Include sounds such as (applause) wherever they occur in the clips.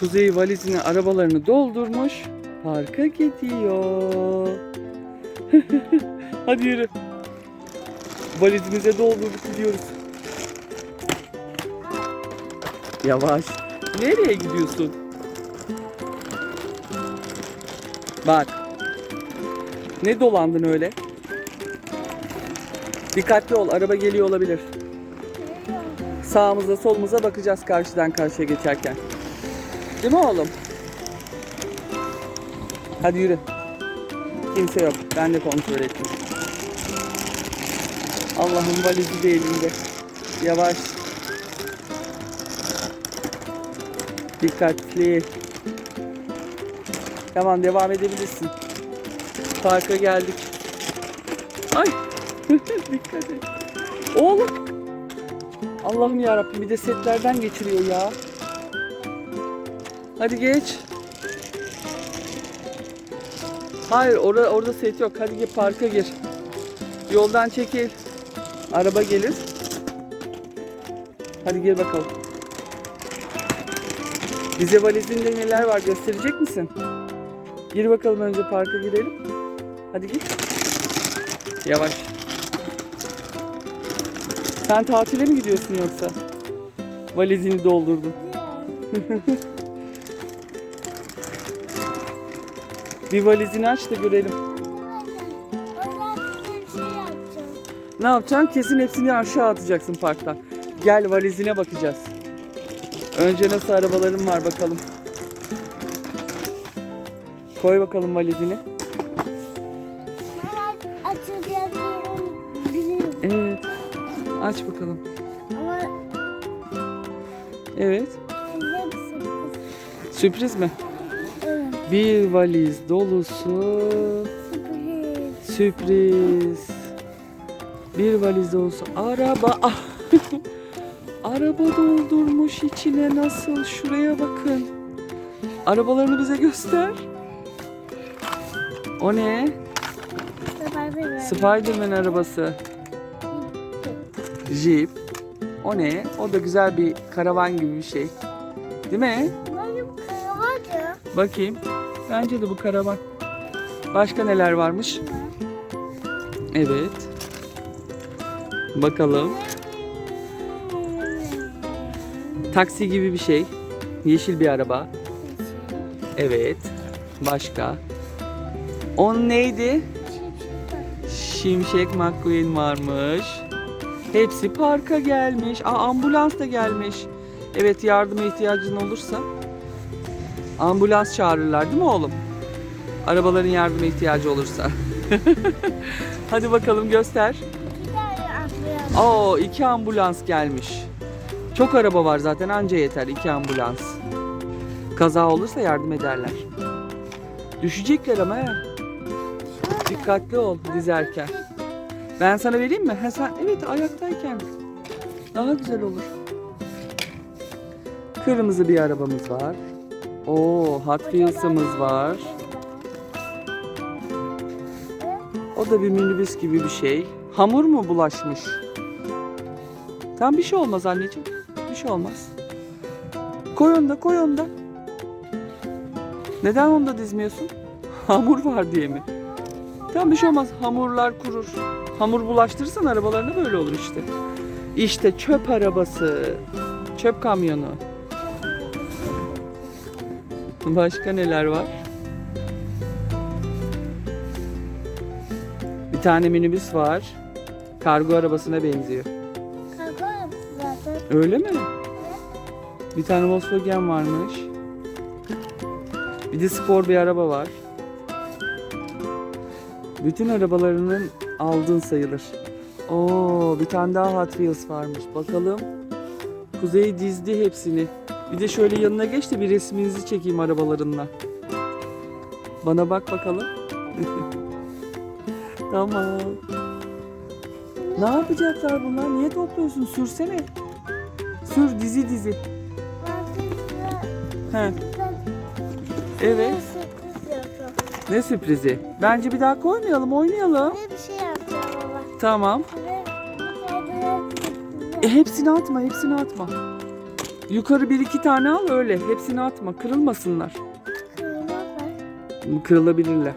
Kuzey valizini arabalarını doldurmuş. Parka gidiyor. (laughs) Hadi yürü. Valizimize doldurduk gidiyoruz. Yavaş. Nereye gidiyorsun? Bak. Ne dolandın öyle? Dikkatli ol. Araba geliyor olabilir. Sağımıza solumuza bakacağız karşıdan karşıya geçerken. Değil mi oğlum? Hadi yürü. Kimse yok. Ben de kontrol ettim. Allah'ın valizi de elinde. Yavaş. Dikkatli. Tamam devam edebilirsin. Parka geldik. Ay. (laughs) Dikkat et. Oğlum. Allah'ım ya bir de setlerden geçiriyor ya. Hadi geç. Hayır orada orada set yok. Hadi gir parka gir. Yoldan çekil. Araba gelir. Hadi gir bakalım. Bize valizinde neler var gösterecek misin? Gir bakalım önce parka girelim. Hadi git. Yavaş. Sen tatile mi gidiyorsun yoksa? Valizini doldurdun. (laughs) Bir valizini aç da görelim. Ne yapacaksın? Kesin hepsini aşağı atacaksın parktan. Gel valizine bakacağız. Önce nasıl arabaların var bakalım. Koy bakalım valizini. Evet. Aç bakalım. Evet. Sürpriz mi? Bir valiz dolusu sürpriz. sürpriz. Bir valiz dolusu araba. Ah! (laughs) araba doldurmuş içine nasıl? Şuraya bakın. Arabalarını bize göster. O ne? Süper Spiderman arabası. Jeep. O ne? O da güzel bir karavan gibi bir şey. Değil mi? Benim karavanı. Bakayım. Bence de bu karavan. Başka neler varmış? Evet. Bakalım. Taksi gibi bir şey. Yeşil bir araba. Evet. Başka. On neydi? Şimşek McQueen varmış. Hepsi parka gelmiş. Aa, ambulans da gelmiş. Evet yardıma ihtiyacın olursa ambulans çağırırlar değil mi oğlum? Arabaların yardıma ihtiyacı olursa. (laughs) Hadi bakalım göster. Oo iki ambulans gelmiş. Çok araba var zaten anca yeter iki ambulans. Kaza olursa yardım ederler. Düşecekler ama he. Dikkatli ol dizerken. Ben sana vereyim mi? Ha sen evet ayaktayken. Daha güzel olur. Kırmızı bir arabamız var. Oo Hot var. O da bir minibüs gibi bir şey. Hamur mu bulaşmış? Tam bir şey olmaz anneciğim. Bir şey olmaz. Koy onu da koy onu da. Neden onu da dizmiyorsun? (laughs) Hamur var diye mi? Tam bir şey olmaz. Hamurlar kurur. Hamur bulaştırırsan arabalarına böyle olur işte. İşte çöp arabası. Çöp kamyonu. Başka neler var? Bir tane minibüs var. Kargo arabasına benziyor. Kalkarım zaten. Öyle mi? Bir tane Volkswagen varmış. Bir de spor bir araba var. Bütün arabalarının aldığın sayılır. Oo, bir tane daha Hot Wheels varmış. Bakalım. Kuzey dizdi hepsini. Bir de şöyle yanına geç de bir resminizi çekeyim arabalarınla. Bana bak bakalım. (laughs) tamam. Ne yapacaklar bunlar? Niye topluyorsun? Sürsene. Sür dizi dizi. He. Evet. Ne sürprizi? Bence bir daha koymayalım, oynayalım. Ne bir şey yapacağım baba. Tamam. E, hepsini atma, hepsini atma. Yukarı bir iki tane al öyle. Hepsini atma. Kırılmasınlar. Kırmızı. Kırılabilirler.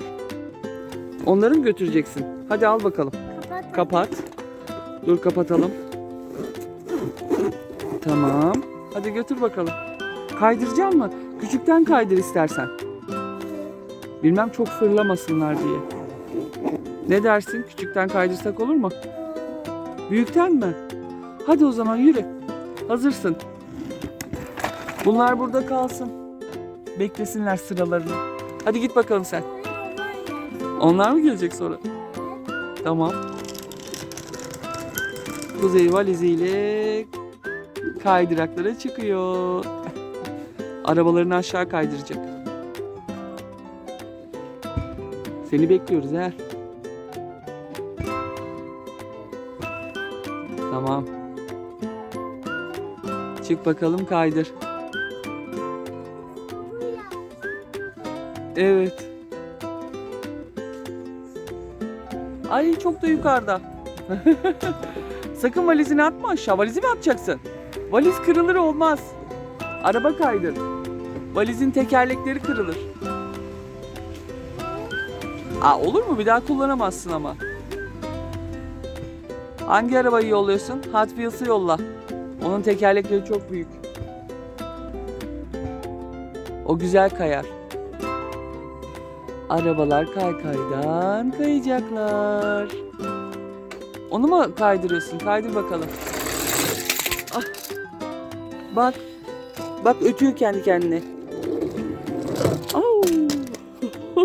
Onları mı götüreceksin? Hadi al bakalım. Kapat. Kapat. Dur kapatalım. Tamam. Hadi götür bakalım. Kaydıracak mı? Küçükten kaydır istersen. Bilmem çok fırlamasınlar diye. Ne dersin? Küçükten kaydırsak olur mu? Büyükten mi? Hadi o zaman yürü. Hazırsın. Bunlar burada kalsın. Beklesinler sıralarını. Hadi git bakalım sen. Onlar mı gelecek sonra? Tamam. Kuzey valiziyle kaydıraklara çıkıyor. (laughs) Arabalarını aşağı kaydıracak. Seni bekliyoruz he. Tamam. Çık bakalım kaydır. Evet. Ay çok da yukarıda. (laughs) Sakın valizini atma aşağı. Valizi mi atacaksın? Valiz kırılır olmaz. Araba kaydır. Valizin tekerlekleri kırılır. Aa, olur mu? Bir daha kullanamazsın ama. Hangi arabayı yolluyorsun? Hot Wheels'ı yolla. Onun tekerlekleri çok büyük. O güzel kayar. Arabalar kaykaydan kayacaklar. Onu mu kaydırıyorsun? Kaydır bakalım. Ah. Bak. Bak ötüyor kendi kendine. Au. (laughs)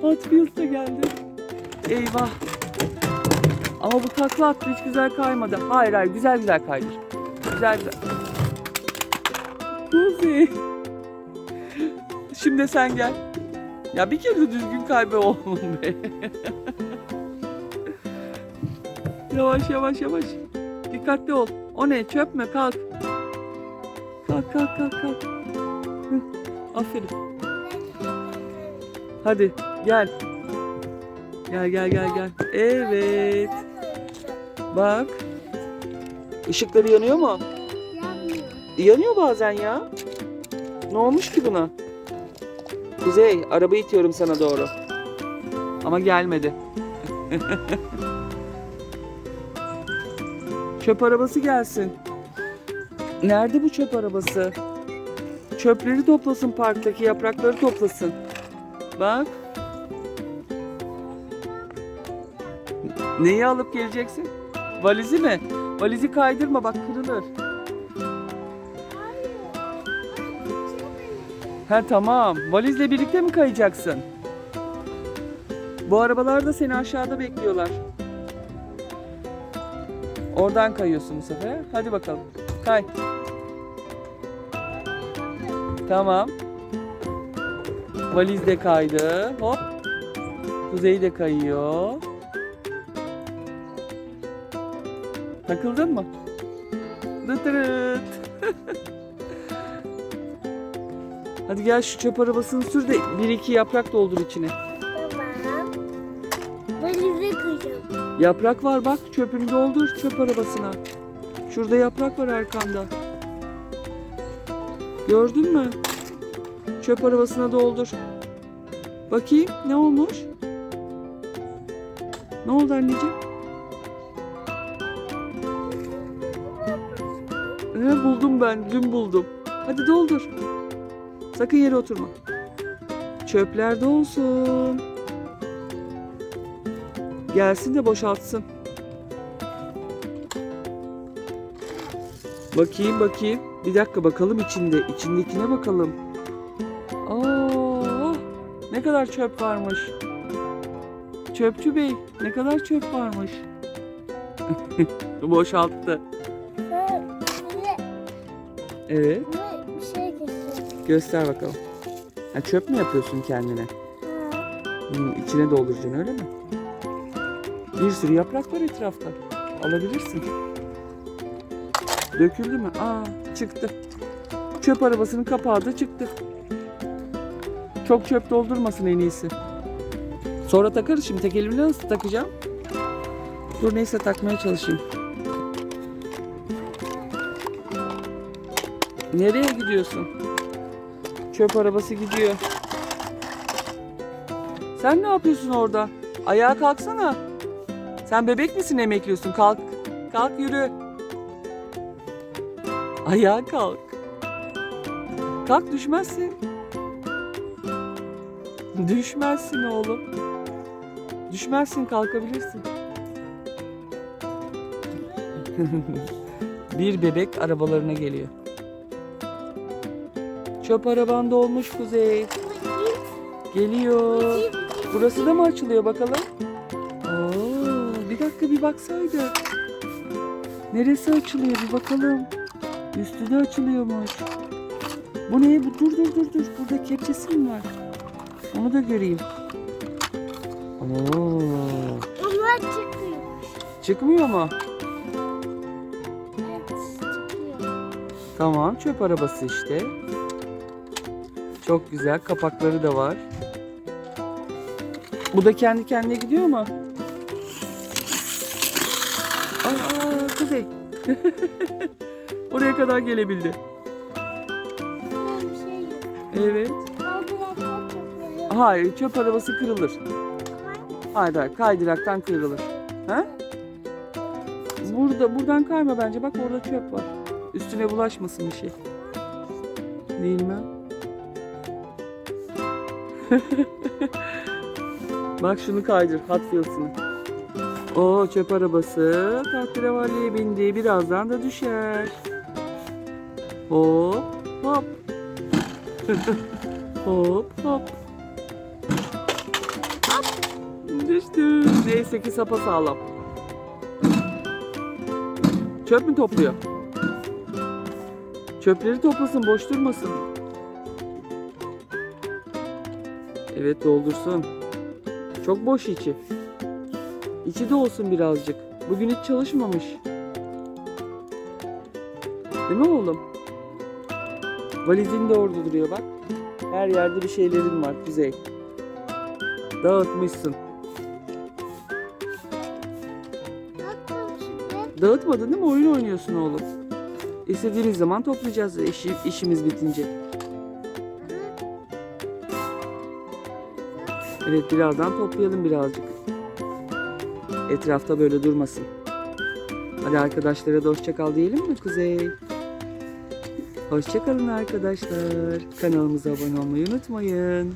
Hot Wheels geldi. Eyvah. Ama bu takla attı hiç güzel kaymadı. Hayır hayır güzel güzel kaydır. Güzel güzel. Kuzey. Şimdi sen gel. Ya bir kere de düzgün kaybe (laughs) oğlum be. yavaş yavaş yavaş. Dikkatli ol. O ne çöp mü? Kalk. Kalk kalk kalk kalk. Hı, Aferin. Hadi gel. Gel gel gel gel. Evet. Bak. Işıkları yanıyor mu? Yanmıyor. Yanıyor bazen ya. Ne olmuş ki buna? Kuzey, araba itiyorum sana doğru. Ama gelmedi. (laughs) çöp arabası gelsin. Nerede bu çöp arabası? Çöpleri toplasın parktaki yaprakları toplasın. Bak. Neyi alıp geleceksin? Valizi mi? Valizi kaydırma bak kırılır. Ha tamam. Valizle birlikte mi kayacaksın? Bu arabalar da seni aşağıda bekliyorlar. Oradan kayıyorsun bu sefer. Hadi bakalım. Kay. Tamam. Valiz de kaydı. Hop. Kuzey de kayıyor. Takıldın mı? Dıtırıt. (laughs) Hadi gel şu çöp arabasını sür de bir iki yaprak doldur içine. Tamam. Valizi kıracağım. Yaprak var bak çöpünü doldur çöp arabasına. Şurada yaprak var arkanda. Gördün mü? Çöp arabasına doldur. Bakayım ne olmuş? Ne oldu anneciğim? He, buldum ben dün buldum. Hadi doldur. Sakın yere oturma. Çöpler dolsun. Gelsin de boşaltsın. Bakayım bakayım. Bir dakika bakalım içinde. İçindekine bakalım. Aa, ne kadar çöp varmış. Çöpçü bey ne kadar çöp varmış. (laughs) Boşalttı. Ve Evet. Göster bakalım. Ha, çöp mü yapıyorsun kendine? Hmm, içine dolduracaksın öyle mi? Bir sürü yaprak var etrafta. Alabilirsin. Döküldü mü? Aa çıktı. Çöp arabasının kapağı da çıktı. Çok çöp doldurmasın en iyisi. Sonra takarız şimdi tek elimle nasıl takacağım? Dur neyse takmaya çalışayım. Nereye gidiyorsun? Çöp arabası gidiyor. Sen ne yapıyorsun orada? Ayağa kalksana. Sen bebek misin emekliyorsun? Kalk. Kalk yürü. Ayağa kalk. Kalk düşmezsin. Düşmezsin oğlum. Düşmezsin kalkabilirsin. (laughs) Bir bebek arabalarına geliyor. Çöp araban dolmuş Kuzey. Geliyor. Burası da mı açılıyor bakalım? Oo, bir dakika bir baksaydı. Neresi açılıyor bir bakalım. Üstü de açılıyormuş. Bu ne? Bu dur dur dur dur. Burada kepçesi mi var? Onu da göreyim. Oo, Onlar çıkıyor. çıkmıyor mu? Evet çıkıyor. Tamam çöp arabası işte. Çok güzel kapakları da var. Bu da kendi kendine gidiyor mu? Aa Kuzey. (laughs) Oraya kadar gelebildi. Evet. Hayır çöp arabası kırılır. Hayır hayır kaydıraktan kırılır. Ha? Burada buradan kayma bence. Bak orada çöp var. Üstüne bulaşmasın bir şey. Değil mi? (laughs) Bak şunu kaydır Hot Wheels'ını. Oo çöp arabası tahterevalliye bindi. Birazdan da düşer. Hop hop. (laughs) hop hop. Düştü. Neyse ki sapa sağlam. Çöp mü topluyor? Çöpleri toplasın, boş durmasın. Evet doldursun. Çok boş içi. İçi de olsun birazcık. Bugün hiç çalışmamış. Değil mi oğlum? Valizin de orada duruyor bak. Her yerde bir şeylerin var Kuzey. Dağıtmışsın. Dağıtmadın değil mi? Oyun oynuyorsun oğlum. İstediğimiz zaman toplayacağız işi, işimiz bitince. Evet birazdan toplayalım birazcık. Etrafta böyle durmasın. Hadi arkadaşlara da hoşça kal diyelim mi Kuzey? Hoşça kalın arkadaşlar. Kanalımıza abone olmayı unutmayın.